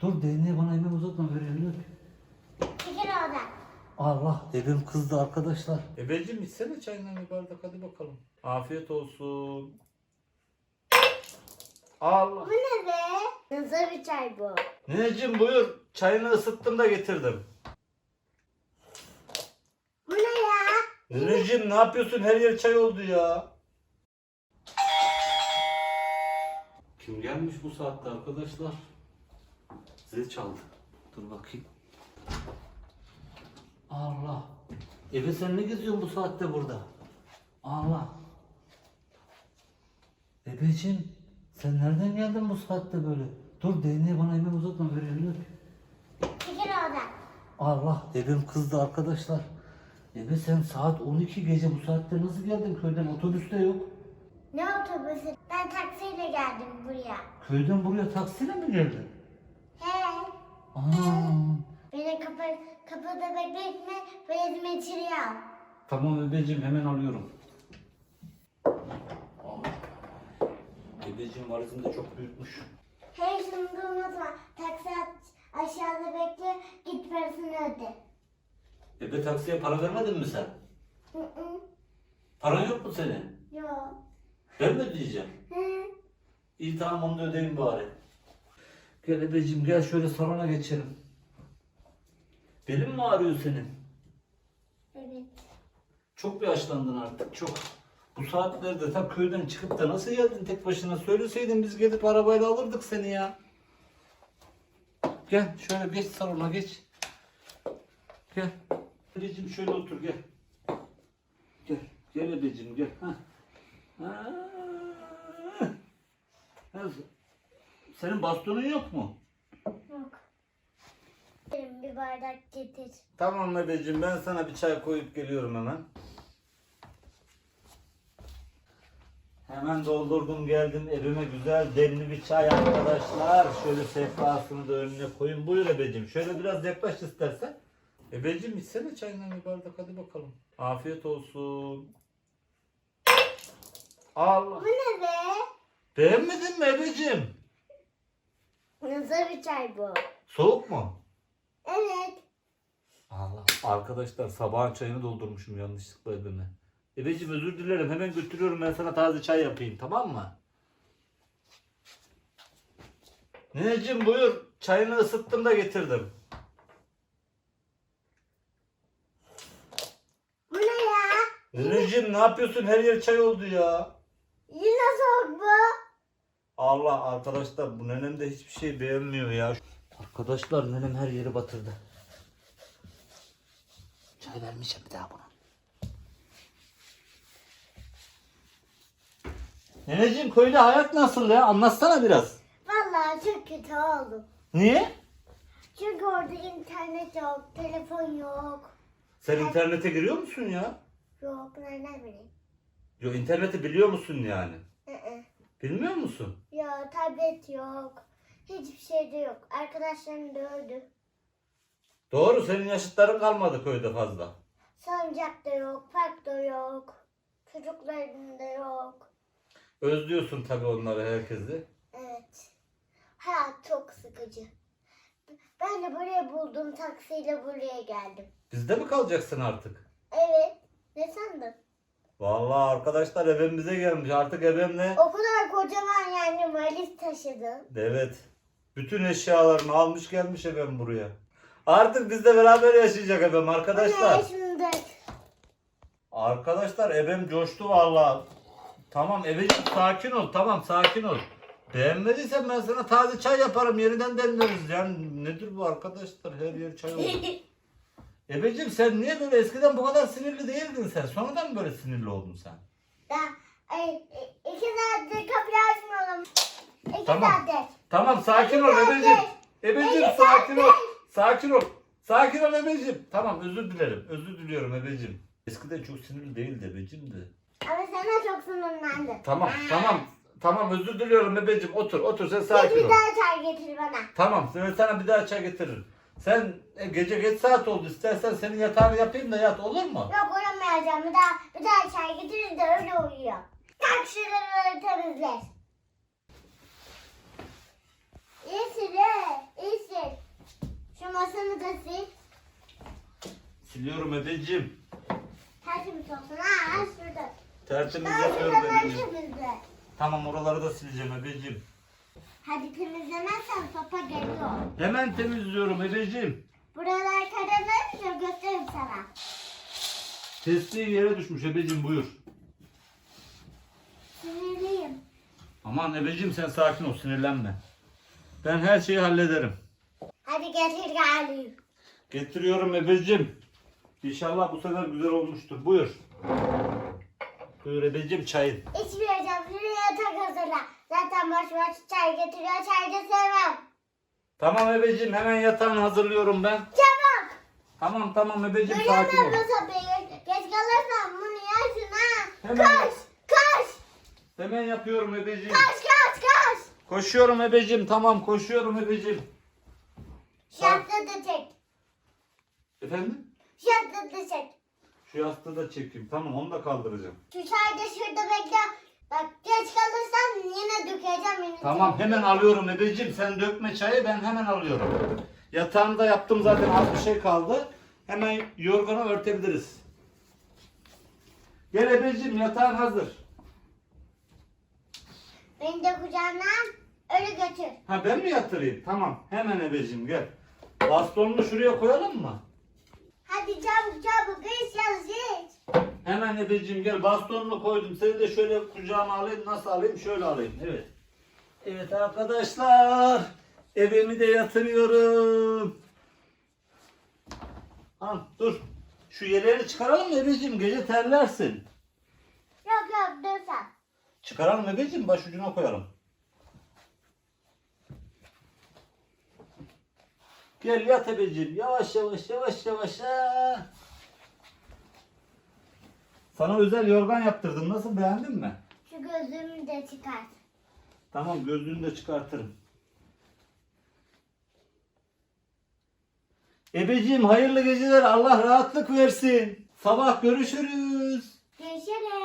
Dur değneği bana hemen uzatma ver elini öp. Çekil oradan. Allah evim kızdı arkadaşlar. Ebeciğim içsene çayından bir bardak hadi bakalım. Afiyet olsun. Allah. Bu ne be? Nasıl bir çay bu? Nineciğim buyur. Çayını ısıttım da getirdim. Bu ne ya? Nineciğim ne yapıyorsun? Her yer çay oldu ya. Kim gelmiş bu saatte arkadaşlar? Zil çaldı. Dur bakayım. Allah. Eve sen ne geziyorsun bu saatte burada? Allah. Ebeciğim sen nereden geldin bu saatte böyle? Dur değneği bana hemen uzatma ver elini. Çekil oradan. Allah evim kızdı arkadaşlar. Eve sen saat 12 gece bu saatte nasıl geldin köyden otobüste yok. Ne otobüsü? Ben taksiyle geldim buraya. Köyden buraya taksiyle mi geldin? He. Aa, Beni kapı, kapıda bekletme. Valizimi içeriye al. tamam ebeciğim hemen alıyorum. Allah. Ebeciğim valizim de çok büyükmüş. Hey şunu da unutma. Taksi aşağıda bekle. Git parasını öde. Ebe taksiye para vermedin mi sen? Hı hı. Paran yok mu senin? Yok. Ben mi ödeyeceğim? Hı. İyi tamam onu da ödeyeyim bari. Gel ebeciğim gel şöyle salona geçelim. Belin mi ağrıyor senin? Evet. Çok bir yaşlandın artık çok. Bu saatlerde ta köyden çıkıp da nasıl geldin tek başına? Söyleseydin biz gelip arabayla alırdık seni ya. Gel şöyle geç salona geç. Gel. Ebeciğim şöyle otur gel. Gel. Gel ebeciğim gel. Ha. Ha, Senin bastonun yok mu? Yok. Benim bir bardak getir. Tamam Ebeciğim ben sana bir çay koyup geliyorum hemen. Hemen doldurdum geldim evime güzel demli bir çay arkadaşlar. Şöyle sehpasını da önüne koyun. Buyur ebeciğim. Şöyle biraz yaklaş istersen. Ebeciğim içsene çayından bir bardak hadi bakalım. Afiyet olsun. Allah. Bu ne be? Beğenmedin mi Ebeciğim? Nasıl bir çay bu? Soğuk mu? Evet. Allah. Arkadaşlar sabahın çayını doldurmuşum yanlışlıkla evime. Ebeciğim özür dilerim. Hemen götürüyorum ben sana taze çay yapayım tamam mı? Nineciğim buyur. Çayını ısıttım da getirdim. Bu ne ya? Nineciğim ne yapıyorsun? Her yer çay oldu ya. Yine soğuk bu. Allah arkadaşlar bu nenem de hiçbir şey beğenmiyor ya. Arkadaşlar nenem her yeri batırdı. Çay vermeyeceğim bir daha buna. Neneciğim köyde hayat nasıl ya? Anlatsana biraz. Vallahi çok kötü oldum. Niye? Çünkü orada internet yok, telefon yok. Sen internete giriyor musun ya? Yok, nereden bileyim? Yo interneti biliyor musun yani? Hı hı. Bilmiyor musun? Ya tablet yok. Hiçbir şey de yok. Arkadaşlarım da öldü. Doğru senin yaşıtların kalmadı köyde fazla. Salıncak da yok, park da yok. Çocukların da yok. Özlüyorsun tabii onları herkesi. Evet. Hayat çok sıkıcı. Ben de buraya buldum taksiyle buraya geldim. Bizde mi kalacaksın artık? Evet. Ne sandın? Vallahi arkadaşlar evimize gelmiş. Artık evimle O kadar kocaman yani valiz taşıdım. Evet. Bütün eşyalarını almış gelmiş efendim buraya. Artık bizle beraber yaşayacak efendim arkadaşlar. Şimdi? Arkadaşlar ebem coştu vallahi. Tamam ebeciğim sakin ol. Tamam sakin ol. Beğenmediysen ben sana taze çay yaparım. Yeniden demleriz. Yani nedir bu arkadaşlar? Her yer çay oldu. Ebeciğim sen niye böyle eskiden bu kadar sinirli değildin sen? Sonradan mı böyle sinirli oldun sen? Ya, ay, i- iki saattir kapıyı açmıyorum. İki Tamam. saattir. Tamam sakin ol Ebeciğim. ebeciğim. Sakin ol. sakin. Ol. Sakin ol ebeciğim. Tamam özür dilerim. Özür diliyorum ebeciğim. Eskiden çok sinirli değildi ebeciğim de. Ama sana çok sinirlendim. Tamam tamam. Tamam özür diliyorum ebeciğim. Otur otur sen sakin bir ol. daha çay getir bana. Tamam ben sana bir daha çay getiririm. Sen e, gece geç saat oldu. İstersen senin yatağını yapayım da yat olur mu? Yok uyumayacağım. Bir daha, bir daha çay getirir de öyle uyuyor. Kalk şuraları temizler. İyisin he. iyisin. Şu masanı da sil. Siliyorum Efe'cim. Tertemiz olsun. Ha şurada. Tertemiz Ben yapıyorum şuraları Tamam oraları da sileceğim Efe'cim. Hadi temizlemezsen sopa geliyor. Hemen temizliyorum ebeciğim. Buralar karanlıkça gösteririm sana. Testiyi yere düşmüş ebeciğim buyur. Sinirliyim. Aman ebeciğim sen sakin ol sinirlenme. Ben her şeyi hallederim. Hadi getir geleyim. Getiriyorum ebeciğim. İnşallah bu sefer güzel olmuştur. Buyur. Buyur ebeciğim çayın. İçmeyeceğim. Hazırla. Zaten boş boş çay getiriyor. Çay da sevmem. Tamam ebeciğim hemen yatağını hazırlıyorum ben. Çabuk. Tamam tamam ebeciğim sakin ol. bu. Geç kalırsan bunu yersin ha. Hemen- Koş. Koş. Hemen yapıyorum ebeciğim. Koş koş koş. Koşuyorum ebeciğim tamam koşuyorum ebeciğim. Yastığı da çek. Efendim? Yastığı da çek. Şu yastığı da çekeyim. Tamam onu da kaldıracağım. Şu çay da şurada bekle. Bak geç kalırsan yine dökeceğim. Yine Tamam hemen alıyorum ebeciğim. Sen dökme çayı ben hemen alıyorum. Yatağını da yaptım zaten az bir şey kaldı. Hemen yorganı örtebiliriz. Gel ebeciğim yatağın hazır. Beni de kucağına öyle götür. Ha ben mi yatırayım? Tamam hemen ebeciğim gel. Bastonunu şuraya koyalım mı? Hadi çabuk çabuk iş çalış iş. Hemen ebeciğim gel bastonunu koydum. Seni de şöyle kucağıma alayım. Nasıl alayım? Şöyle alayım. Evet. Evet arkadaşlar. Evimi de yatırıyorum. Al dur. Şu yeleğini çıkaralım mı ebeciğim? Gece terlersin. Yok yok dur sen. Çıkaralım ebeciğim. Başucuna koyalım. Gel yat ebeciğim. Yavaş yavaş yavaş yavaş. ha. Sana özel yorgan yaptırdım. Nasıl beğendin mi? Şu gözlüğümü de çıkart. Tamam gözlüğünü de çıkartırım. Ebeciğim hayırlı geceler. Allah rahatlık versin. Sabah görüşürüz. Görüşürüz.